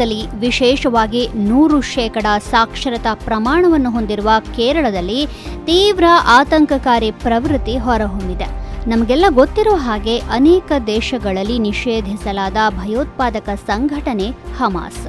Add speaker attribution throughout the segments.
Speaker 1: ಭಾರತದಲ್ಲಿ ವಿಶೇಷವಾಗಿ ನೂರು ಶೇಕಡ ಸಾಕ್ಷರತಾ ಪ್ರಮಾಣವನ್ನು ಹೊಂದಿರುವ ಕೇರಳದಲ್ಲಿ ತೀವ್ರ ಆತಂಕಕಾರಿ ಪ್ರವೃತ್ತಿ ಹೊರಹೊಮ್ಮಿದೆ. ನಮಗೆಲ್ಲ ಗೊತ್ತಿರೋ ಹಾಗೆ ಅನೇಕ ದೇಶಗಳಲ್ಲಿ ನಿಷೇಧಿಸಲಾದ ಭಯೋತ್ಪಾದಕ ಸಂಘಟನೆ ಹಮಾಸ್.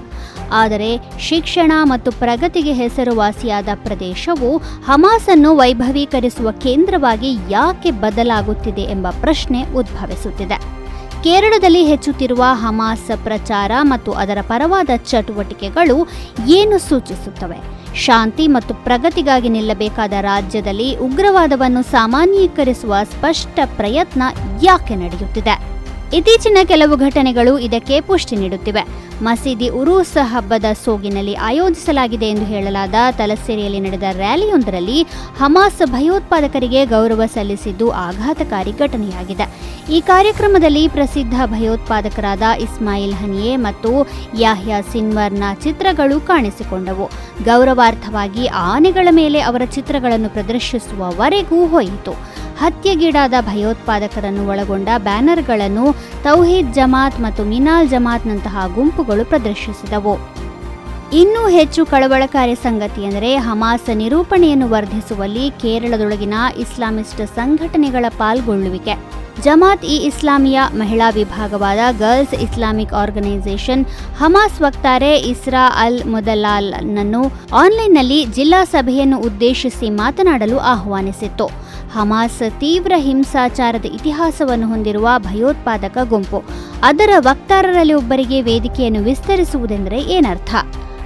Speaker 1: ಆದರೆ ಶಿಕ್ಷಣ ಮತ್ತು ಪ್ರಗತಿಗೆ ಹೆಸರುವಾಸಿಯಾದ ಪ್ರದೇಶವು ಹಮಾಸನ್ನು ವೈಭವೀಕರಿಸುವ ಕೇಂದ್ರವಾಗಿ ಯಾಕೆ ಬದಲಾಗುತ್ತಿದೆ ಎಂಬ ಪ್ರಶ್ನೆ ಉದ್ಭವಿಸುತ್ತಿದೆ. ಕೇರಳದಲ್ಲಿ ಹೆಚ್ಚುತ್ತಿರುವ ಹಮಾಸ್ ಪ್ರಚಾರ ಮತ್ತು ಅದರ ಪರವಾದ ಚಟುವಟಿಕೆಗಳು ಏನು ಸೂಚಿಸುತ್ತವೆ? ಶಾಂತಿ ಮತ್ತು ಪ್ರಗತಿಗಾಗಿ ನಿಲ್ಲಬೇಕಾದ ರಾಜ್ಯದಲ್ಲಿ ಉಗ್ರವಾದವನ್ನು ಸಾಮಾನ್ಯೀಕರಿಸುವ ಸ್ಪಷ್ಟ ಪ್ರಯತ್ನ ಯಾಕೆ ನಡೆಯುತ್ತಿದೆ? ಇತ್ತೀಚಿನ ಕೆಲವು ಘಟನೆಗಳು ಇದಕ್ಕೆ ಪುಷ್ಟಿ ನೀಡುತ್ತಿವೆ. ಮಸೀದಿ ಉರೂಸ್ ಹಬ್ಬದ ಸೋಗಿನಲ್ಲಿ ಆಯೋಜಿಸಲಾಗಿದೆ ಎಂದು ಹೇಳಲಾದ ತಲಸ್ಸೇರಿಯಲ್ಲಿ ನಡೆದ ರ್ಯಾಲಿಯೊಂದರಲ್ಲಿ ಹಮಾಸ್ ಭಯೋತ್ಪಾದಕರಿಗೆ ಗೌರವ ಸಲ್ಲಿಸಿದ್ದು ಆಘಾತಕಾರಿ ಘಟನೆಯಾಗಿದೆ. ಈ ಕಾರ್ಯಕ್ರಮದಲ್ಲಿ ಪ್ರಸಿದ್ಧ ಭಯೋತ್ಪಾದಕರಾದ ಇಸ್ಮಾಯಿಲ್ ಹನಿಯೆ ಮತ್ತು ಯಾಹ್ಯಾ ಸಿನ್ವರ್ನ ಚಿತ್ರಗಳು ಕಾಣಿಸಿಕೊಂಡವು. ಗೌರವಾರ್ಥವಾಗಿ ಆನೆಗಳ ಮೇಲೆ ಅವರ ಚಿತ್ರಗಳನ್ನು ಪ್ರದರ್ಶಿಸುವವರೆಗೂ ಹೋಯಿತು. ಹತ್ಯೆಗೀಡಾದ ಭಯೋತ್ಪಾದಕರನ್ನು ಒಳಗೊಂಡ ಬ್ಯಾನರ್ಗಳನ್ನು ತೌಹೀದ್ ಜಮಾತ್ ಮತ್ತು ಮಿನಾಲ್ ಜಮಾತ್ನಂತಹ ಗುಂಪುಗಳು ಪ್ರದರ್ಶಿಸಿದವು. ಇನ್ನೂ ಹೆಚ್ಚು ಕಳವಳಕಾರಿ ಸಂಗತಿ ಎಂದರೆ ಹಮಾಸ್ ನಿರೂಪಣೆಯನ್ನು ವರ್ಧಿಸುವಲ್ಲಿ ಕೇರಳದೊಳಗಿನ ಇಸ್ಲಾಮಿಸ್ಟ್ ಸಂಘಟನೆಗಳ ಪಾಲ್ಗೊಳ್ಳುವಿಕೆ. ಜಮಾತ್ ಇ ಇಸ್ಲಾಮಿಯ ಮಹಿಳಾ ವಿಭಾಗವಾದ ಗರ್ಲ್ಸ್ ಇಸ್ಲಾಮಿಕ್ ಆರ್ಗನೈಸೇಷನ್ ಹಮಾಸ್ ವಕ್ತಾರೆ ಇಸ್ರಾ ಅಲ್ ಮುದಲಾಲ್ನನ್ನು ಆನ್ಲೈನ್ನಲ್ಲಿ ಜಿಲ್ಲಾ ಸಭೆಯನ್ನು ಉದ್ದೇಶಿಸಿ ಮಾತನಾಡಲು ಆಹ್ವಾನಿಸಿತ್ತು. ಹಮಾಸ್ ತೀವ್ರ ಹಿಂಸಾಚಾರದ ಇತಿಹಾಸವನ್ನು ಹೊಂದಿರುವ ಭಯೋತ್ಪಾದಕ ಗುಂಪು. ಅದರ ವಕ್ತಾರರಲ್ಲಿ ಒಬ್ಬರಿಗೆ ವೇದಿಕೆಯನ್ನು ವಿಸ್ತರಿಸುವುದೆಂದರೆ ಏನರ್ಥ?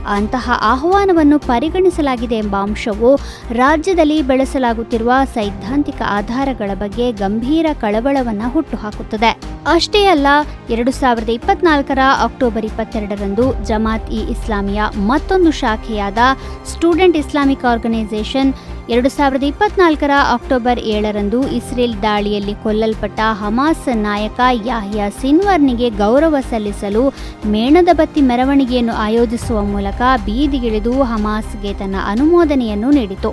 Speaker 1: ಅಂತಹ ಆಹ್ವಾನವನ್ನು ಪರಿಗಣಿಸಲಾಗಿದೆ ಎಂಬ ಅಂಶವು ರಾಜ್ಯದಲ್ಲಿ ಬೆಳೆಸಲಾಗುತ್ತಿರುವ ಸೈದ್ಧಾಂತಿಕ ಆಧಾರಗಳ ಬಗ್ಗೆ ಗಂಭೀರ ಕಳವಳವನ್ನು ಹುಟ್ಟುಹಾಕುತ್ತದೆ. ಅಷ್ಟೇ ಅಲ್ಲ, ಎರಡು ಸಾವಿರದ ಇಪ್ಪತ್ನಾಲ್ಕರ ಅಕ್ಟೋಬರ್ ಇಪ್ಪತ್ತೆರಡರಂದು ಜಮಾತ್ ಇ ಇಸ್ಲಾಮಿಯ ಮತ್ತೊಂದು ಶಾಖೆಯಾದ ಸ್ಟೂಡೆಂಟ್ ಇಸ್ಲಾಮಿಕ್ ಆರ್ಗನೈಸೇಷನ್ ಎರಡು ಸಾವಿರದ ಇಪ್ಪತ್ನಾಲ್ಕರ ಅಕ್ಟೋಬರ್ ಏಳರಂದು ಇಸ್ರೇಲ್ ದಾಳಿಯಲ್ಲಿ ಕೊಲ್ಲಲ್ಪಟ್ಟ ಹಮಾಸ್ ನಾಯಕ ಯಾಹ್ಯಾ ಸಿನ್ವರ್ನಿಗೆ ಗೌರವ ಸಲ್ಲಿಸಲು ಮೇಣದ ಬತ್ತಿ ಮೆರವಣಿಗೆಯನ್ನು ಆಯೋಜಿಸುವ ಮೂಲಕ ಬೀದಿಗಿಳಿದು ಹಮಾಸ್ಗೆ ತನ್ನ ಅನುಮೋದನೆಯನ್ನು ನೀಡಿತು.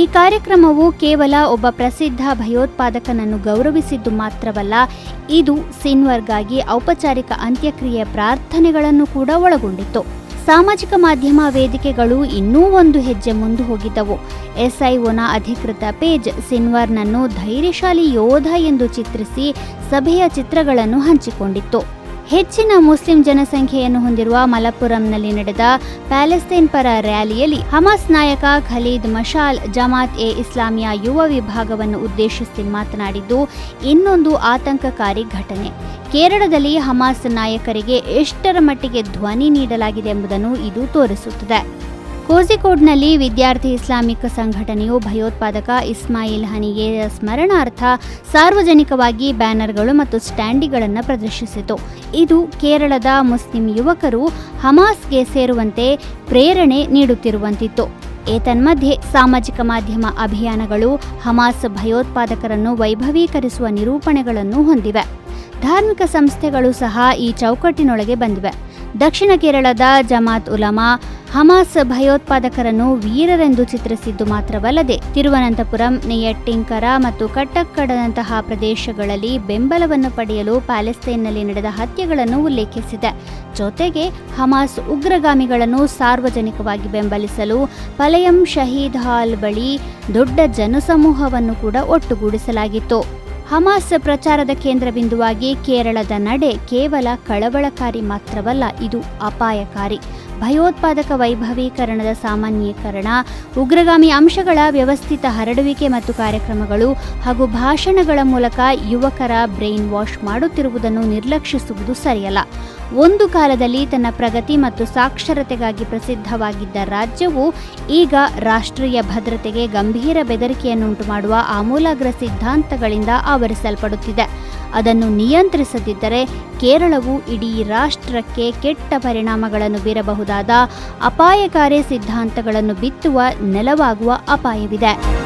Speaker 1: ಈ ಕಾರ್ಯಕ್ರಮವು ಕೇವಲ ಒಬ್ಬ ಪ್ರಸಿದ್ಧ ಭಯೋತ್ಪಾದಕನನ್ನು ಗೌರವಿಸಿದ್ದು ಮಾತ್ರವಲ್ಲ, ಇದು ಸಿನ್ವರ್ಗಾಗಿ ಔಪಚಾರಿಕ ಅಂತ್ಯಕ್ರಿಯೆ ಪ್ರಾರ್ಥನೆಗಳನ್ನು ಕೂಡ ಒಳಗೊಂಡಿತ್ತು. ಸಾಮಾಜಿಕ ಮಾಧ್ಯಮ ವೇದಿಕೆಗಳು ಇನ್ನೂ ಒಂದು ಹೆಜ್ಜೆ ಮುಂದೆ ಹೋಗಿದ್ದವು. ಎಸ್ಐಒನ ಅಧಿಕೃತ ಪೇಜ್ ಸಿನ್ವಾರ್ನನ್ನು ಧೈರ್ಯಶಾಲಿ ಯೋಧ ಎಂದು ಚಿತ್ರಿಸಿ ಸಭೆಯ ಚಿತ್ರಗಳನ್ನು ಹಂಚಿಕೊಂಡಿತ್ತು. ಹೆಚ್ಚಿನ ಮುಸ್ಲಿಂ ಜನಸಂಖ್ಯೆಯನ್ನು ಹೊಂದಿರುವ ಮಲಪ್ಪುರಂನಲ್ಲಿ ನಡೆದ ಪ್ಯಾಲೆಸ್ತೈನ್ ಪರ ರ್ಯಾಲಿಯಲ್ಲಿ ಹಮಾಸ್ ನಾಯಕ ಖಲೀದ್ ಮಶಾಲ್ ಜಮಾತ್ ಎ ಇಸ್ಲಾಮಿಯಾ ಯುವ ವಿಭಾಗವನ್ನು ಉದ್ದೇಶಿಸಿ ಮಾತನಾಡಿದ್ದು, ಇನ್ನೊಂದು ಆತಂಕಕಾರಿ ಘಟನೆ. ಕೇರಳದಲ್ಲಿ ಹಮಾಸ್ ನಾಯಕರಿಗೆ ಎಷ್ಟರ ಮಟ್ಟಿಗೆ ಧ್ವನಿ ನೀಡಲಾಗಿದೆ ಎಂಬುದನ್ನು ಇದು ತೋರಿಸುತ್ತದೆ. ಕೋಝಿಕೋಡ್ನಲ್ಲಿ ವಿದ್ಯಾರ್ಥಿ ಇಸ್ಲಾಮಿಕ್ ಸಂಘಟನೆಯು ಭಯೋತ್ಪಾದಕ ಇಸ್ಮಾಯಿಲ್ ಹನಿಗೆ ಸ್ಮರಣಾರ್ಥ ಸಾರ್ವಜನಿಕವಾಗಿ ಬ್ಯಾನರ್ಗಳು ಮತ್ತು ಸ್ಟ್ಯಾಂಡಿಗಳನ್ನು ಪ್ರದರ್ಶಿಸಿತು. ಇದು ಕೇರಳದ ಮುಸ್ಲಿಂ ಯುವಕರು ಹಮಾಸ್ಗೆ ಸೇರುವಂತೆ ಪ್ರೇರಣೆ ನೀಡುತ್ತಿರುವಂತಿತ್ತು. ಏತನ್ಮಧ್ಯೆ ಸಾಮಾಜಿಕ ಮಾಧ್ಯಮ ಅಭಿಯಾನಗಳು ಹಮಾಸ್ ಭಯೋತ್ಪಾದಕರನ್ನು ವೈಭವೀಕರಿಸುವ ನಿರೂಪಣೆಗಳನ್ನು ಹೊಂದಿವೆ. ಧಾರ್ಮಿಕ ಸಂಸ್ಥೆಗಳು ಸಹ ಈ ಚೌಕಟ್ಟಿನೊಳಗೆ ಬಂದಿವೆ. ದಕ್ಷಿಣ ಕೇರಳದ ಜಮಾತ್ ಉಲಮಾ ಹಮಾಸ್ ಭಯೋತ್ಪಾದಕರನ್ನು ವೀರರೆಂದು ಚಿತ್ರಿಸಿದ್ದು ಮಾತ್ರವಲ್ಲದೆ ತಿರುವನಂತಪುರಂ ನೆಯಟ್ಟಿಂಕರ ಮತ್ತು ಕಟ್ಟಕ್ಕಡದಂತಹ ಪ್ರದೇಶಗಳಲ್ಲಿ ಬೆಂಬಲವನ್ನು ಪಡೆಯಲು ಪ್ಯಾಲೆಸ್ತೈನ್ನಲ್ಲಿ ನಡೆದ ಹತ್ಯೆಗಳನ್ನು ಉಲ್ಲೇಖಿಸಿದೆ. ಜೊತೆಗೆ ಹಮಾಸ್ ಉಗ್ರಗಾಮಿಗಳನ್ನು ಸಾರ್ವಜನಿಕವಾಗಿ ಬೆಂಬಲಿಸಲು ಪಲಯಂ ಶಹೀದ್ ಹಾಲ್ ಬಳಿ ದೊಡ್ಡ ಜನಸಮೂಹವನ್ನು ಕೂಡ ಒಟ್ಟುಗೂಡಿಸಲಾಗಿತ್ತು. ಹಮಾಸ್ ಪ್ರಚಾರದ ಕೇಂದ್ರ ಬಿಂದುವಾಗಿ ಕೇರಳದ ನಡೆ ಕೇವಲ ಕಳವಳಕಾರಿ ಮಾತ್ರವಲ್ಲ, ಇದು ಅಪಾಯಕಾರಿ. ಭಯೋತ್ಪಾದಕ ವೈಭವೀಕರಣದ ಸಾಮಾನ್ಯೀಕರಣ, ಉಗ್ರಗಾಮಿ ಅಂಶಗಳ ವ್ಯವಸ್ಥಿತ ಹರಡುವಿಕೆ ಮತ್ತು ಕಾರ್ಯಕ್ರಮಗಳು ಹಾಗೂ ಭಾಷಣಗಳ ಮೂಲಕ ಯುವಕರ ಬ್ರೈನ್ ವಾಶ್ ಮಾಡುತ್ತಿರುವುದನ್ನು ನಿರ್ಲಕ್ಷಿಸುವುದು ಸರಿಯಲ್ಲ. ಒಂದು ಕಾಲದಲ್ಲಿ ತನ್ನ ಪ್ರಗತಿ ಮತ್ತು ಸಾಕ್ಷರತೆಗಾಗಿ ಪ್ರಸಿದ್ಧವಾಗಿದ್ದ ರಾಜ್ಯವು ಈಗ ರಾಷ್ಟ್ರೀಯ ಭದ್ರತೆಗೆ ಗಂಭೀರ ಬೆದರಿಕೆಯನ್ನುಂಟು ಮಾಡುವ ಆಮೂಲಾಗ್ರ ಸಿದ್ಧಾಂತಗಳಿಂದ ಆವರಿಸಲ್ಪಡುತ್ತಿದೆ. ಅದನ್ನು ನಿಯಂತ್ರಿಸದಿದ್ದರೆ ಕೇರಳವು ಇಡೀ ರಾಷ್ಟ್ರಕ್ಕೆ ಕೆಟ್ಟ ಪರಿಣಾಮಗಳನ್ನು ಬೀರಬಹುದಾದ ಅಪಾಯಕಾರಿ ಸಿದ್ಧಾಂತಗಳನ್ನು ಬಿತ್ತುವ ನೆಲವಾಗುವ ಅಪಾಯವಿದೆ.